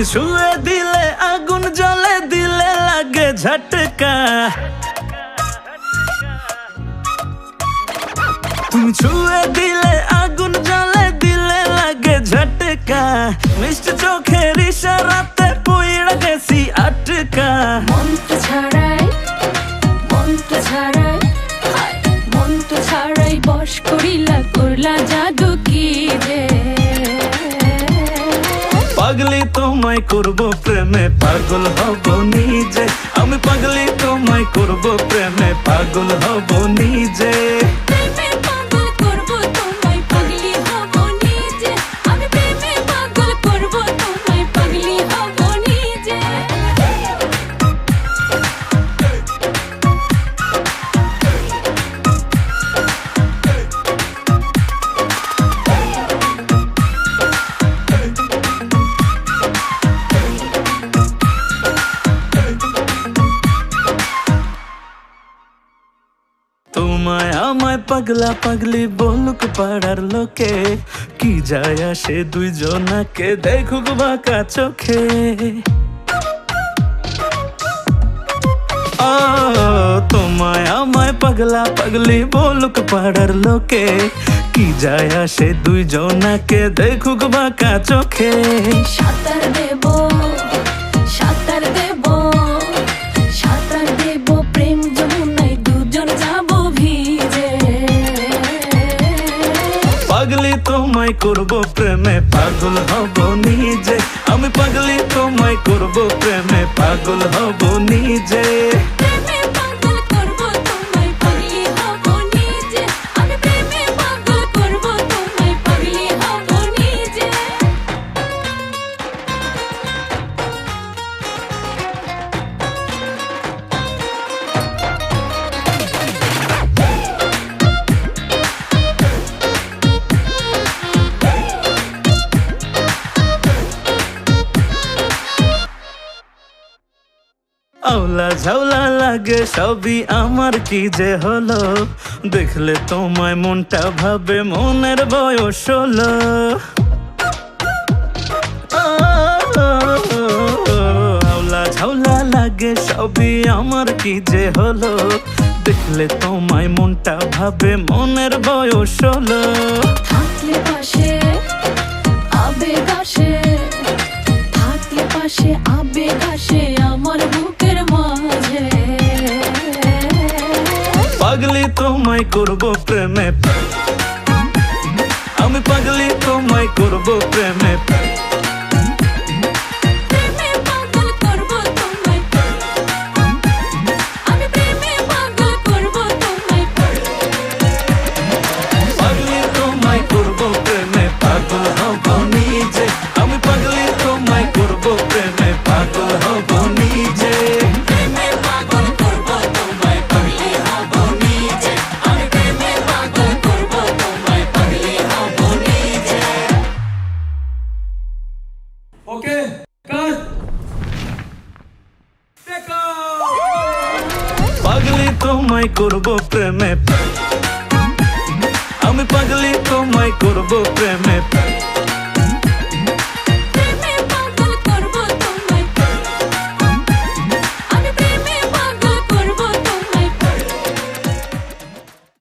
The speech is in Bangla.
তুমি ছুঁয়ে দিলে আগুন জ্বলে দিলে লাগে ঝটকা। তুমি ছুঁয়ে দিলে আগুন জ্বলে দিলে লাগে ঝটকা। মিষ্টি চোখের ইশারাতে পুইড়া গেছি আটকা। মন্ত্র ছাড়াই মন্ত্র ছাড়াই হায়, মন্ত্র ছাড়াই বস করিলা করলা জাদু পাগলি তোমায় করব প্রেমে, পাগল হব নিজে। আমি পাগলি তোমায় করব প্রেমে, পাগল হব নিজে। আমায় পাগলা পাগলি বলুক পাড়ার লোকে। কি যায় আসে দুইজনাকে, দেখুক বাঁকা চোখে। তোমায় আমায় পাগলা পাগলি বলুক পাড়ার লোকে। কি যায় আসে দুইজনাকে, দেখুক বাঁকা চোখে। সাঁতার দেব। পাগলি তোমায় করব প্রেমে, পাগল হব নিজে। আমি পাগলি তোমায় করব প্রেমে, পাগল হব নিজে। আওলা ঝাউলা লাগে সবই আমার, কি যে হলো? দেখলে তোমায় মনটা ভাবে মনের বয়স হলো। আওলা ঝাউলা লাগে সবই আমার, কি যে হলো? দেখলে তোমায় মনটা ভাবে মনের বয়স হলো। থাকলে পাশে, আবেগ আসে। পাগলি তোমায় করব প্রেমে। আমি পাগলি তোমায় করব প্রেমে। তোমায় করব প্রেমে। আমি পাগলি তোমায় করব প্রেমে।